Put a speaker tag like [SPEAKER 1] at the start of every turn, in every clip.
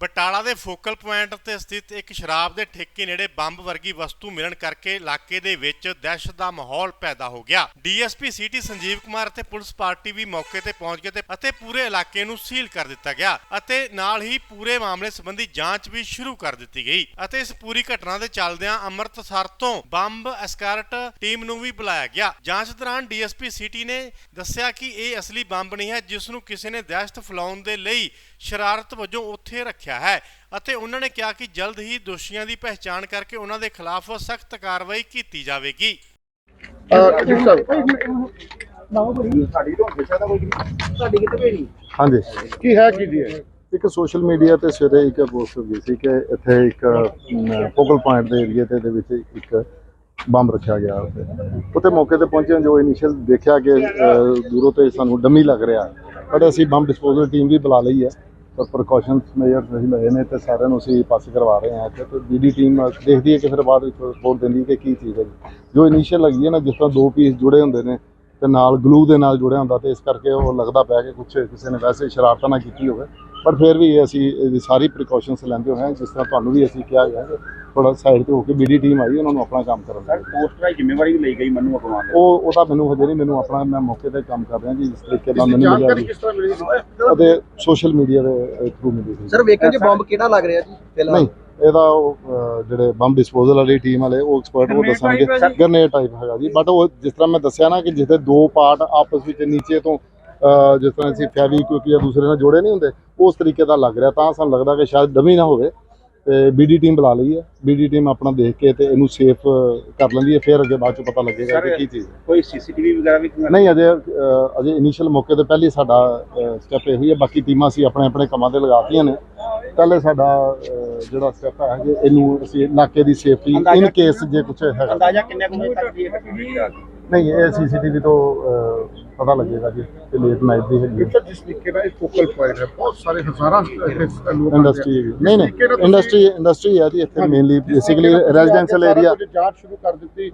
[SPEAKER 1] ਬਟਾਲਾ ਦੇ focal point ਤੇ ਸਥਿਤ ਇੱਕ ਸ਼ਰਾਬ ਦੇ ਠੇਕੇ ਨੇੜੇ ਬੰਬ ਵਰਗੀ ਵਸਤੂ ਮਿਲਣ ਕਰਕੇ ਇਲਾਕੇ ਦੇ ਵਿੱਚ ਦਹਿਸ਼ਤ ਦਾ ਮਾਹੌਲ ਪੈਦਾ ਹੋ ਗਿਆ। ਡੀਐਸਪੀ ਸਿਟੀ ਸੰਜੀਵ ਕੁਮਾਰ ਅਤੇ ਪੁਲਿਸ ਪਾਰਟੀ ਵੀ ਮੌਕੇ ਤੇ ਪਹੁੰਚ ਗਏ ਤੇ ਅਤੇ ਪੂਰੇ ਇਲਾਕੇ ਨੂੰ ਸੀਲ ਕਰ ਦਿੱਤਾ ਗਿਆ ਅਤੇ ਨਾਲ ਹੀ ਪੂਰੇ ਮਾਮਲੇ ਸੰਬੰਧੀ ਜਾਂਚ ਵੀ ਸ਼ੁਰੂ ਕਰ ਦਿੱਤੀ ਗਈ ਅਤੇ ਇਸ ਪੂਰੀ ਘਟਨਾ ਦੇ ਚੱਲਦਿਆਂ ਅੰਮ੍ਰਿਤਸਰ ਤੋਂ ਬੰਬ ਐਸਕਾਰਟ ਟੀਮ ਨੂੰ ਵੀ ਬੁਲਾਇਆ ਗਿਆ। ਜਾਂਚ ਦੌਰਾਨ ਡੀਐਸਪੀ ਸਿਟੀ ਨੇ ਦੱਸਿਆ ਕਿ ਇਹ ਅਸਲੀ ਬੰਬ ਨਹੀਂ ਹੈ, ਜਿਸ ਨੂੰ ਕਿਸੇ ਨੇ ਦਹਿਸ਼ਤ ਫੈਲਾਉਣ ਦੇ ਲਈ ਸ਼ਰਾਰਤ ਵਜੋਂ ਉੱਥੇ ਰੱਖਿਆ ਹੈ ਅਤੇ ਉਹਨਾਂ ਨੇ ਕਿਹਾ ਕਿ ਜਲਦ ਹੀ ਦੋਸ਼ੀਆਂ ਦੀ ਪਹਿਚਾਣ ਕਰਕੇ ਉਹਨਾਂ ਦੇ ਖਿਲਾਫ ਸਖਤ ਕਾਰਵਾਈ ਕੀਤੀ ਜਾਵੇਗੀ।
[SPEAKER 2] ਜੀ ਸਾਹਿਬ
[SPEAKER 3] ਹਾਂਜੀ।
[SPEAKER 2] ਕੀ ਹੈ ਕੀ ਜੀ ਇਹ?
[SPEAKER 3] ਇੱਕ ਸੋਸ਼ਲ ਮੀਡੀਆ ਤੇ ਸਵੇਰੇ ਇੱਕ ਪੋਸਟ ਹੋ ਗਈ ਸੀ ਕਿ ਇੱਥੇ ਇੱਕ ਫੋਕਲ ਪੁਆਇੰਟ ਦੇ ਏਰੀਆ ਤੇ ਦੇ ਵਿੱਚ ਇੱਕ ਬੰਬ ਰੱਖਿਆ ਗਿਆ ਉੱਥੇ। ਉੱਥੇ ਮੌਕੇ ਤੇ ਪਹੁੰਚੇ ਜੋ ਇਨੀਸ਼ੀਅਲ ਦੇਖਿਆ ਕਿ ਦੂਰੋਂ ਤੇ ਸਾਨੂੰ ਡੰਮੀ ਲੱਗ ਰਿਹਾ। ਬਟ ਅਸੀਂ ਬੰਬ ਡਿਸਪੋਜ਼ਲ ਟੀਮ ਵੀ ਬੁਲਾ ਲਈ ਹੈ। ਪ੍ਰੀਕਾਸ਼ਨਸ ਮੇਜਰਸ ਅਸੀਂ ਲਏ ਨੇ ਤੇ ਸਾਰਿਆਂ ਨੂੰ ਅਸੀਂ ਪਾਸ ਕਰਵਾ ਰਹੇ ਹਾਂ ਇੱਥੇ ਤੇ ਬੀਡੀ ਟੀਮ ਦੇਖਦੀ ਹੈ ਕਿ ਫਿਰ ਬਾਅਦ ਵਿੱਚ ਰਿਪੋਰਟ ਦਿੰਦੀ ਹੈ ਕਿ ਕੀ ਚੀਜ਼ ਹੈ ਜੋ। ਇਨੀਸ਼ੀਅਲ ਲੱਗੀ ਹੈ ਨਾ, ਜਿਸ ਤਰ੍ਹਾਂ ਦੋ ਪੀਸ ਜੁੜੇ ਹੁੰਦੇ ਨੇ ਤੇ ਨਾਲ ਗਲੂ ਦੇ ਨਾਲ ਜੁੜਿਆ ਹੁੰਦਾ ਤੇ ਇਸ ਕਰਕੇ ਉਹ ਲੱਗਦਾ ਪਿਆ ਕਿ ਕੁਝ ਕਿਸੇ ਨੇ ਵੈਸੇ ਸ਼ਰਾਰਤਾਂ ਨਾ ਕੀਤੀ ਹੋਵੇ। ਪਰ ਫਿਰ ਵੀ ਅਸੀਂ ਇਹਦੀ ਸਾਰੀ ਪ੍ਰੀਕਾਸ਼ਨਸ ਲੈਂਦੇ ਹੋਏ ਹਾਂ ਜਿਸ ਤਰ੍ਹਾਂ ਤੁਹਾਨੂੰ ਵੀ ਅਸੀਂ ਕਿਹਾ ਗਿਆ ਥੋੜਾ ਸਾਈਡ ਤੇ ਹੋ ਕੇ ਬੀਡੀ ਟੀਮ ਆਈ ਉਹਨਾਂ ਨੂੰ ਆਪਣਾ ਕੰਮ ਕਰਨ ਦਿਓ।
[SPEAKER 4] ਪੋਸਟ ਦੀ ਜ਼ਿੰਮੇਵਾਰੀ ਵੀ ਲਈ ਗਈ ਮੈਨੂੰ ਅਗਵਾਉਣ ਦੀ
[SPEAKER 3] ਉਹ ਉਹ ਤਾਂ ਮੈਨੂੰ ਹਜੇ ਨਹੀਂ ਮੈਨੂੰ ਆਪਣਾ ਮੈਂ ਮੌਕੇ ਤੇ ਕੰਮ ਕਰ ਰਿਹਾ ਜੀ ਜਿਸ ਤਰੀਕੇ ਨਾਲ
[SPEAKER 2] ਦੀ
[SPEAKER 3] ਮੈਨੂੰ ਮਿਲਿਆ ਜੀ।
[SPEAKER 2] ਕਿਸ ਤਰ੍ਹਾਂ ਮਿਲੀ ਸੀ?
[SPEAKER 3] ਅਤੇ ਸੋਸ਼ਲ ਮੀਡੀਆ ਦੇ ਥਰੂ ਮਿਲੀ ਸੀ।
[SPEAKER 5] ਸਰ ਵੇਖਣ 'ਚ ਬੰਬ ਕਿਹੜਾ ਲੱਗ ਰਿਹਾ ਜੀ ਫਿਲਹਾਲ?
[SPEAKER 3] ਨਹੀਂ ਇਹਦਾ ਜਿਹੜੇ ਬੰਬ ਡਿਸਪੋਜ਼ਲ ਵਾਲੀ ਟੀਮ ਵਾਲੇ ਉਹ ਐਕਸਪਰਟ ਉਹ ਦੱਸਣਗੇ। ਗਰਨੇਡ ਟਾਈਪ ਹੈਗਾ ਜੀ ਬਟ ਉਹ ਜਿਸ ਤਰ੍ਹਾਂ ਮੈਂ ਦੱਸਿਆ ਨਾ ਕਿ ਜਿੱਥੇ ਦੋ ਪਾਰਟ ਆਪਸ ਵਿੱਚ ਨੀਚੇ ਤੋਂ ਜਿਸ ਤਰ੍ਹਾਂ ਅਸੀਂ ਫੈਵੀਕਵਿਕ ਜਾਂ ਦੂਸਰੇ ਨਾਲ ਜੋੜੇ ਨਹੀਂ ਹੁੰਦੇ ਉਸ ਤਰੀਕੇ ਦਾ ਲੱਗ ਰਿਹਾ ਤਾਂ ਸਾਨੂੰ ਲੱਗਦਾ ਕਿ ਸ਼ਾਇਦ ਡਮੀ ਨਾ ਹੋਵੇ ਤੇ ਬੀਡੀ ਟੀਮ ਬੁਲਾ ਲਈ ਹੈ ਬੀਡੀ ਟੀਮ ਆਪਣਾ ਦੇਖ ਕੇ ਤੇ ਇਹਨੂੰ ਸੇਫ ਕਰ ਲੈਂਦੀ ਹੈ ਫਿਰ ਅੱਗੇ ਬਾਅਦ ਚ ਪਤਾ ਲੱਗੇਗਾ ਕਿ ਕੀ ਚੀਜ਼ ਹੈ।
[SPEAKER 4] ਕੋਈ ਸੀਸੀਟੀਵੀ ਵਗੈਰਾ ਵੀ
[SPEAKER 3] ਨਹੀਂ ਅਜੇ ਅਜੇ ਇਨੀਸ਼ੀਅਲ ਮੌਕੇ ਤੇ ਪਹਿਲੀ ਸਾਡਾ ਸਟੈਪ ਇਹ ਹੀ ਹੈ ਬਾਕੀ ਟੀਮਾਂ ਅਸੀਂ ਆਪਣੇ ਆਪਣੇ ਕੰਮਾਂ ਤੇ ਲਗਾਤੀਆਂ ਨੇ। ਪਹਿਲੇ ਸਾਡਾ ਜਿਹੜਾ ਸਟੈਪ ਹੈ ਕਿ ਇਹਨੂੰ ਅਸੀਂ ਇਲਾਕੇ ਦੀ ਸੇਫਟੀ ਇਨ ਕੇਸ ਜੇ ਕੁਝ ਹੈਗਾ।
[SPEAKER 4] ਅੰਦਾਜ਼ਾ ਕਿੰਨੇ ਕੁ ਵਜੇ ਤੱਕ ਦੀ ਹੈ?
[SPEAKER 3] ਨਹੀਂ ਇਹ ਸੀਸੀਟੀਵੀ ਤੋਂ ਅਹ, ਪਤਾ ਲੱਗੇਗਾ ਜੀ ਕਿ ਲੇਟ ਨਾਈਟ ਦੀ ਹੈਗੀ
[SPEAKER 2] ਸਰ ਜਿਸ ਤਰੀਕੇ ਨਾਲ ਇਹ ਫੋਕਲ ਪੁਆਇੰਟ ਹੈ ਬਹੁਤ ਸਾਰੇ ਹਜ਼ਾਰਾਂ ਇੱਥੇ ਲੋਕ
[SPEAKER 3] ਇੰਡਸਟਰੀ ਨਹੀਂ ਨਹੀਂ ਇੰਡਸਟਰੀ ਇੰਡਸਟਰੀ ਹੈ ਜੀ ਇੱਥੇ ਮੇਨਲੀ ਬੇਸਿਕਲੀ ਰੈਜ਼ੀਡੈਂਸ਼ੀਅਲ ਏਰੀਆ
[SPEAKER 2] ਜਾਂਚ ਸ਼ੁਰੂ ਕਰ ਦਿੱਤੀ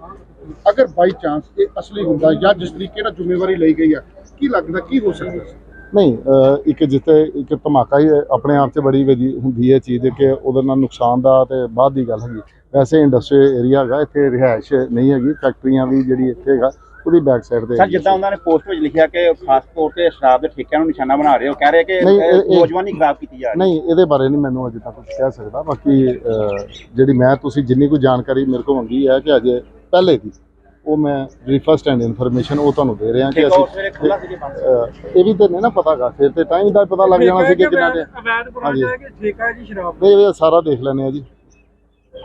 [SPEAKER 2] ਅਗਰ ਬਾਈ ਚਾਂਸ ਇਹ ਅਸਲੀ ਹੁੰਦਾ ਜਾਂ ਜਿਸ ਤਰੀਕੇ ਨਾਲ ਜ਼ਿੰਮੇਵਾਰੀ ਲਈ ਗਈ ਹੈ ਕੀ ਲੱਗਦਾ ਕੀ ਹੋ ਸਕਦਾ? ਸੀ
[SPEAKER 3] ਨਹੀਂ ਇੱਕ ਜਿੱਥੇ ਇੱਕ ਧਮਾਕਾ ਹੀ ਆਪਣੇ ਆਪ 'ਚ ਬੜੀ ਵਧੀ ਹੁੰਦੀ ਹੈ ਚੀਜ਼ ਕਿ ਉਹਦੇ ਨਾਲ ਨੁਕਸਾਨ ਦਾ ਤੇ ਬਾਅਦ ਦੀ ਗੱਲ ਹੈਗੀ। ਵੈਸੇ ਇੰਡਸਟਰੀ ਏਰੀਆ ਹੈਗਾ ਇੱਥੇ ਰਿਹਾਇਸ਼ ਨਹੀਂ ਹੈਗੀ ਫੈਕਟਰੀਆਂ ਵੀ ਜਿਹੜੀ ਇੱਥੇ ਹੈਗਾ ਉਹਦੀ ਬੈਕ ਸਾਈਡ ਤੇ
[SPEAKER 4] ਸਰ ਜਿੱਦਾਂ ਉਹਨਾਂ ਨੇ ਪੋਸਟ ਵਿੱਚ ਲਿਖਿਆ ਕਿ ਖਾਸ ਤੌਰ ਤੇ ਸ਼ਰਾਬ ਦੇ ਠੇਕਿਆਂ ਨੂੰ ਨਿਸ਼ਾਨਾ ਬਣਾ ਰਹੇ ਹੋ ਕਹਿ ਰਹੇ ਕਿ ਨੌਜਵਾਨੀ ਖਰਾਬ ਕੀਤੀ ਜਾ ਰਹੀ
[SPEAKER 3] ਨਹੀਂ ਇਹਦੇ ਬਾਰੇ ਨਹੀਂ ਮੈਨੂੰ ਅਜੇ ਤੱਕ ਕੁਝ ਕਹਿ ਸਕਦਾ ਬਾਕੀ ਜਿਹੜੀ ਮੈਂ ਤੁਸੀਂ ਜਿੰਨੀ ਕੁ ਜਾਣਕਾਰੀ ਮੇਰੇ ਕੋਲ ਮੰਗੀ ਹੈ ਕਿ ਅਜੇ ਪਹਿਲੇ ਦੀ। ਉਹ ਮੈਂ ਜਿਹੜੀ ਫਸਟ ਹੈਂਡ ਇਨਫੋਰਮੇਸ਼ਨ ਉਹ ਤੁਹਾਨੂੰ ਦੇ ਰਿਹਾ ਕਿ ਅਸੀਂ ਇਹ ਵੀ ਤਾਂ ਨਹੀਂ ਨਾ ਪਤਾਗਾ ਫਿਰ ਤੇ ਟਾਈਮ ਦਾ ਪਤਾ ਲੱਗ ਜਾਣਾ ਸੀ ਕਿ ਕਿੰਨਾ ਦੇ ਹਾਂਜੀ।
[SPEAKER 6] ਜੀ ਸ਼ਰਾਬ
[SPEAKER 3] ਸਾਰਾ ਦੇਖ ਲੈਣੇ ਆ ਜੀ